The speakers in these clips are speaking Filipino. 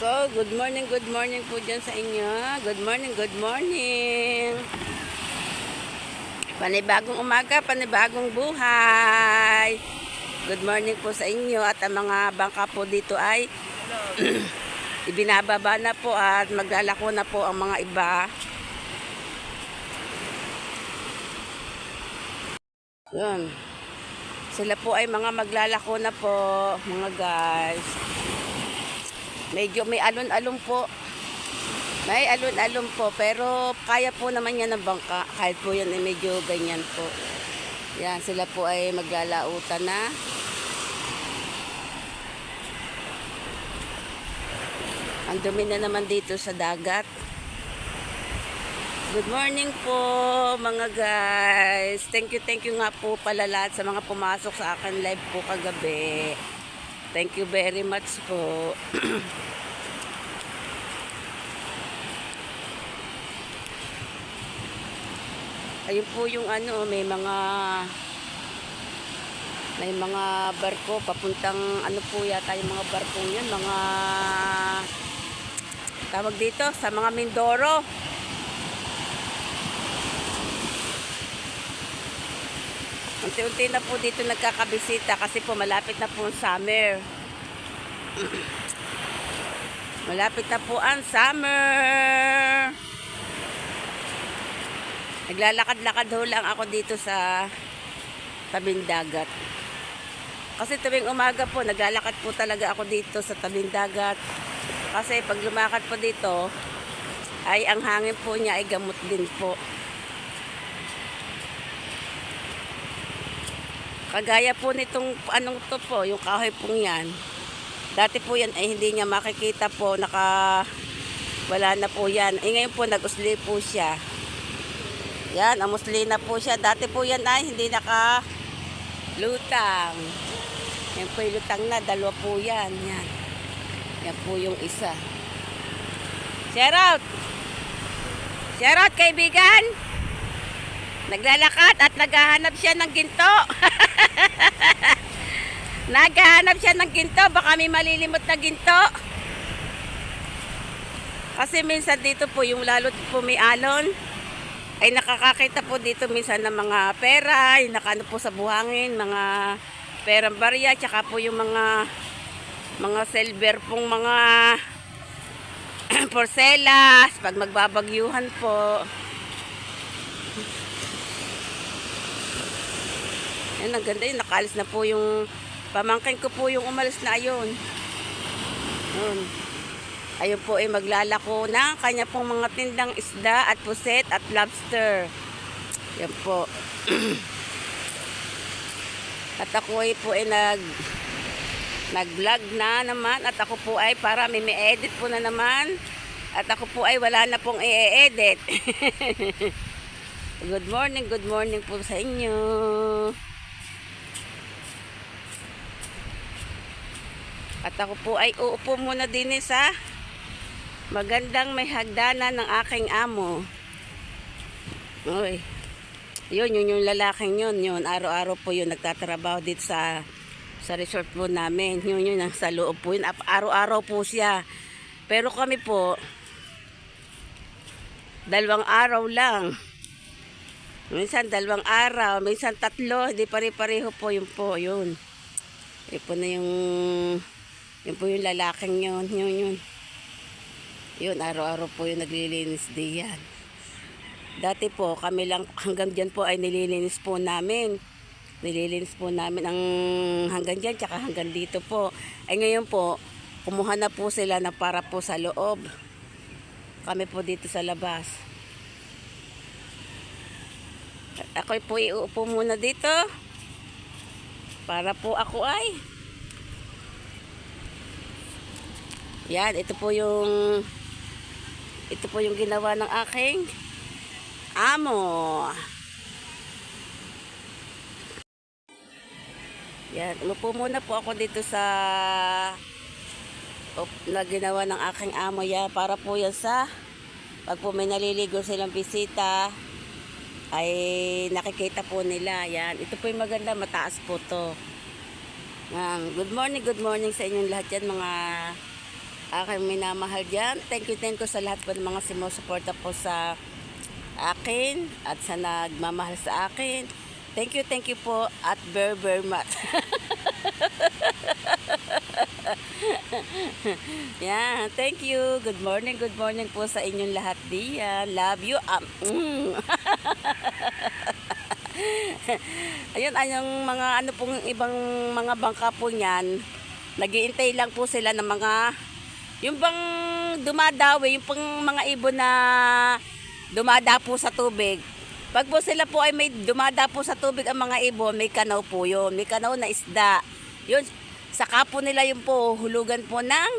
So, good morning, good morning po dyan sa inyo. Good morning, good morning. Panibagong umaga, panibagong buhay. Good morning po sa inyo at ang mga bangka po dito ay ibinababa na po at maglalako na po ang mga iba. Yun. Sila po ay mga maglalako na po, mga guys. Medyo may alon-alon po. May alon-alon po, pero kaya po naman yan ng bangka. Kahit po yan ay medyo ganyan po. Yan, sila po ay maglalautan na. Ang dumi na naman dito sa dagat. Good morning po mga guys. Thank you, thank you nga po pala lahat sa mga pumasok sa akin live po kagabi. Thank you very much po. Ayun po yung ano, may mga may mga barko papuntang ano po yata yung mga barkong yun, mga tawag dito sa mga Mindoro. Unti-unti na po dito nagkakabisita kasi po malapit na po ang summer. malapit na po ang summer. Naglalakad-lakad ho lang ako dito sa tabing dagat. Kasi tuwing umaga po, naglalakad po talaga ako dito sa tabing dagat. Kasi pag lumakad po dito, ay ang hangin po niya ay gamot din po. Kagaya po nitong anong to po, yung kahoy pong yan. Dati po yan ay hindi niya makikita po, naka wala na po yan. Eh ngayon po nag-usli po siya. Yan, amusli na po siya. Dati po yan ay hindi naka lutang. Yan po yung lutang na, dalawa po yan. Yan. Yan po yung isa. Shout out! Shout out kaibigan! Naglalakad at naghahanap siya ng ginto. naghahanap siya ng ginto. Baka may malilimot na ginto. Kasi minsan dito po, yung lalo po may alon, ay nakakakita po dito minsan ng mga pera, yung nakano po sa buhangin, mga perang barya, tsaka po yung mga mga silver pong mga porcelas, pag magbabagyuhan po. Yan, ang ganda yun. Nakalis na po yung pamangkin ko po yung umalis na ayun. Yun. Ayun po ay maglalako na kanya pong mga tindang isda at puset at lobster. Yan po. at ako ay po ay nag nag-vlog na naman at ako po ay para may edit po na naman at ako po ay wala na pong i-edit. good morning, good morning po sa inyo. At ako po ay uupo muna din eh sa magandang may hagdanan ng aking amo. Uy. Yun, yun yung lalaking yun. Yun, araw-araw po yun nagtatrabaho dito sa sa resort po namin. Yun, yun, ang sa loob po yun. Araw-araw po siya. Pero kami po, dalawang araw lang. Minsan dalawang araw, minsan tatlo, hindi pare-pareho po yun po, yun. Po na yung, yun po yung lalaking yun, yun, yun. Yun, araw-araw po yung naglilinis di yan. Dati po, kami lang hanggang dyan po ay nililinis po namin. Nililinis po namin ang hanggang dyan, tsaka hanggang dito po. Ay ngayon po, kumuha na po sila na para po sa loob. Kami po dito sa labas. Ako po iuupo muna dito. Para po ako ay Yan, ito po yung ito po yung ginawa ng aking amo. Yan, umupo muna po ako dito sa op, na ginawa ng aking amo yan para po yan sa pag po may naliligo silang bisita ay nakikita po nila yan ito po yung maganda mataas po to Yan. good morning good morning sa inyong lahat yan mga aking minamahal dyan. Thank you, thank you sa lahat po ng mga sumusuporta po sa akin at sa nagmamahal sa akin. Thank you, thank you po at very, very much. yeah, thank you. Good morning, good morning po sa inyong lahat diyan. Love you. Um, mm. Ayun, ayong mga ano pong ibang mga bangka po niyan. Nagiintay lang po sila ng mga yung bang dumadawi, yung pang mga ibon na dumadapo sa tubig. Pag po sila po ay may dumadapo sa tubig ang mga ibon, may kanaw po yun. May kanaw na isda. Yun, saka po nila yung po, hulugan po ng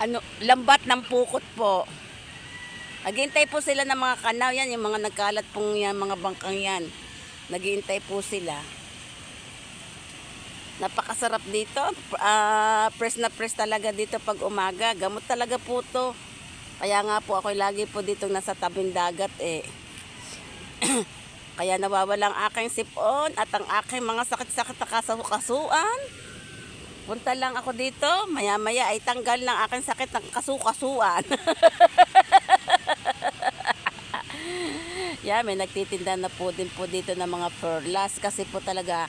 ano, lambat ng pukot po. Naghihintay po sila ng mga kanaw yan, yung mga nagkalat pong yan, mga bangkang yan. Naghihintay po sila. Napakasarap dito. Ah, press na press talaga dito pag umaga. Gamot talaga po to. Kaya nga po ako lagi po dito nasa tabing dagat eh. Kaya nawawala ang aking sipon at ang aking mga sakit-sakit na kasukasuan. Punta lang ako dito, maya-maya ay tanggal ng aking sakit ng kasukasuan. yeah, may nagtitinda na po din po dito ng mga perlas kasi po talaga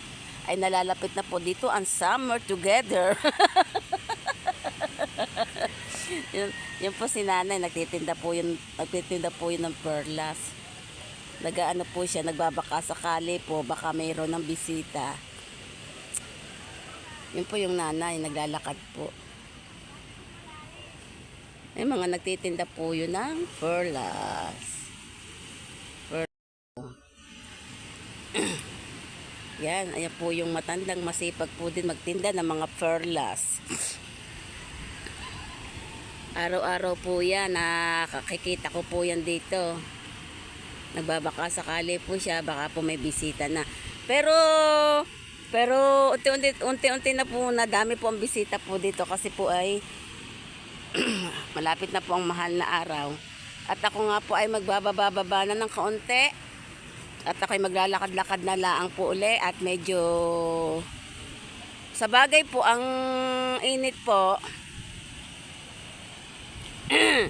ay nalalapit na po dito ang summer together. yun, yun po si nanay, nagtitinda po yun, nagtitinda po yun ng perlas. Nagaano po siya, nagbabaka sakali po, baka mayroon ng bisita. Yun po yung nanay, naglalakad po. May mga nagtitinda po yun ng perlas. Yan, ayan po yung matandang masipag po din magtinda ng mga perlas. Araw-araw po yan, nakakikita ko po yan dito. Nagbabaka sakali po siya, baka po may bisita na. Pero, pero unti-unti, unti-unti na po na dami po ang bisita po dito kasi po ay malapit na po ang mahal na araw. At ako nga po ay magbababa na ng kaunti. At ako ay maglalakad-lakad na laang po uli at medyo sa bagay po ang init po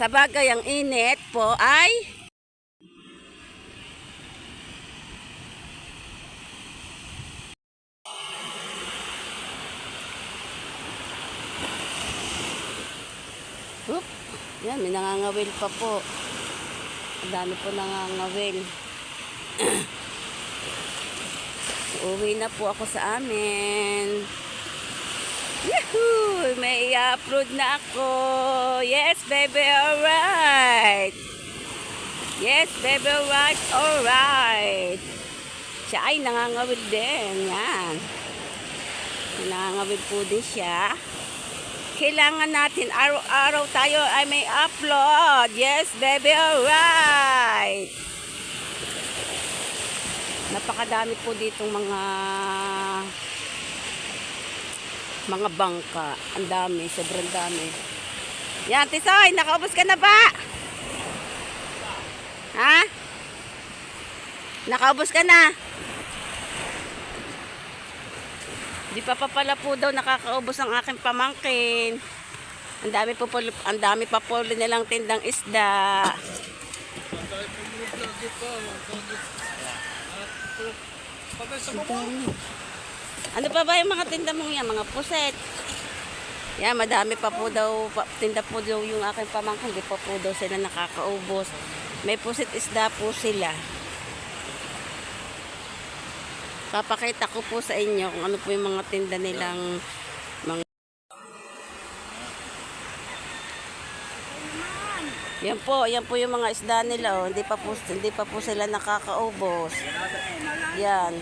sa bagay ang init po ay Oop, yan, may nangangawil pa po. Dami po nangangawil. Uwi na po ako sa amin. Yahoo! May i-upload na ako. Yes, baby, alright. Yes, baby, alright, alright. Siya ay nangangawil din. Yan. Nangangawil po din siya kailangan natin araw-araw tayo ay may upload. Yes, baby, alright. Napakadami po ditong mga mga bangka. Ang dami, sobrang dami. Yan, Tisoy, nakaubos ka na ba? Ha? Nakaubos ka na? Di pa pa pala po daw nakakaubos ang aking pamangkin. Ang dami po po, ang dami pa po nilang tindang isda. Ano pa ba yung mga tinda mong yan? Mga puset. Yan, madami pa po daw, pa, tinda po daw yung aking pamangkin. Di pa po daw sila nakakaubos. May puset isda po sila. Papakita ko po sa inyo kung ano po yung mga tinda nilang mga Yan po, yan po yung mga isda nila oh. Hindi pa po hindi pa po sila nakakaubos. Yan.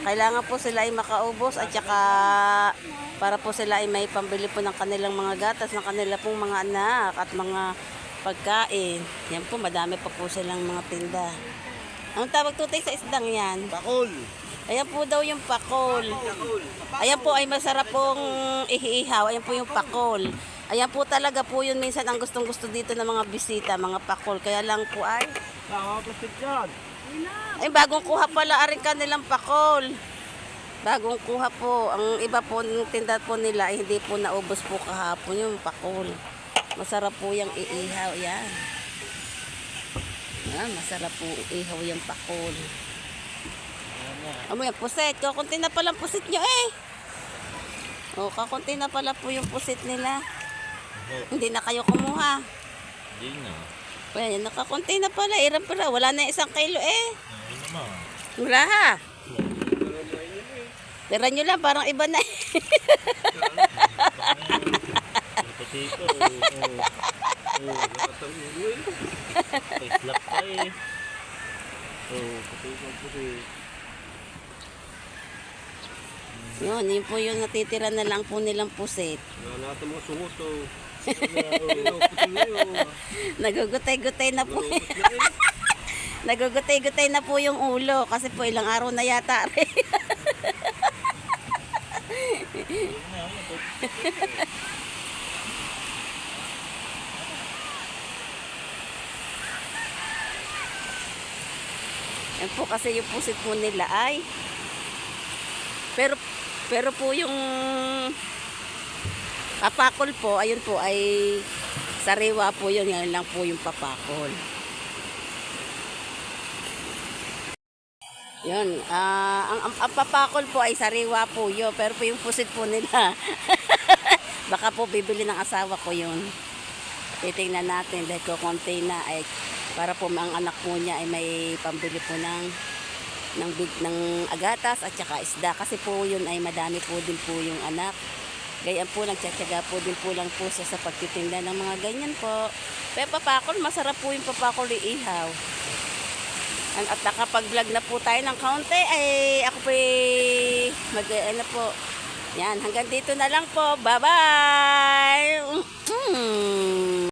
Kailangan po sila ay makaubos at saka para po sila ay may pambili po ng kanilang mga gatas ng kanila pong mga anak at mga pagkain. Yan po, madami pa po silang mga tinda. Ang tawag tutay sa isdang yan? Bakol. Ayan po daw yung pakol. Ayan po ay masarap pong ihihaw. Ayan po yung pakol. Ayan po talaga po yun minsan ang gustong gusto dito ng mga bisita, mga pakol. Kaya lang po ay, ay bagong kuha pala aring kanilang pakol. Bagong kuha po. Ang iba po ng tinda po nila, ay hindi po naubos po kahapon yung pakol. Masarap po yung iihaw. Yan. Ah, masarap po ihaw yung pakol. Amo yan, pusit. Kakunti na palang pusit nyo eh. O, kakunti na pala po yung pusit nila. Hindi na kayo kumuha. Hindi na. Well, nakakunti na pala. Iran pala. Wala na isang kilo eh. Wala ha. Tira nyo lang, parang iba na eh. Oo. Oo, nakatalulo eh. May slap pa eh. Oo, pati ito puti. Yun, yun po yung natitira na lang po nilang pusit. Wala natin mga sungot o. Puti na yun. Nagugutay-gutay na po. Eh. Nagugutay-gutay na po yung ulo kasi po ilang araw na yata rin. Yan po kasi yung pusit po nila ay pero pero po yung papakol po ayun po ay sariwa po yun yan lang po yung papakol. Yun ah ang, ang, ang papakol po ay sariwa po yun pero po yung pusit po nila baka po bibili ng asawa ko yun. Titingnan natin dahil ko konti na ay para po ang anak po niya ay may pambili po ng ng big ng agatas at saka isda kasi po yun ay madami po din po yung anak Gayaan po, nagtsatsaga po din po lang po siya sa pagtitinda ng mga ganyan po. Pero papakol, masarap po yung papakol iihaw. At, nakapag-vlog na po tayo ng kaunti, ay ako po mag, ano po. Yan, hanggang dito na lang po. Bye-bye!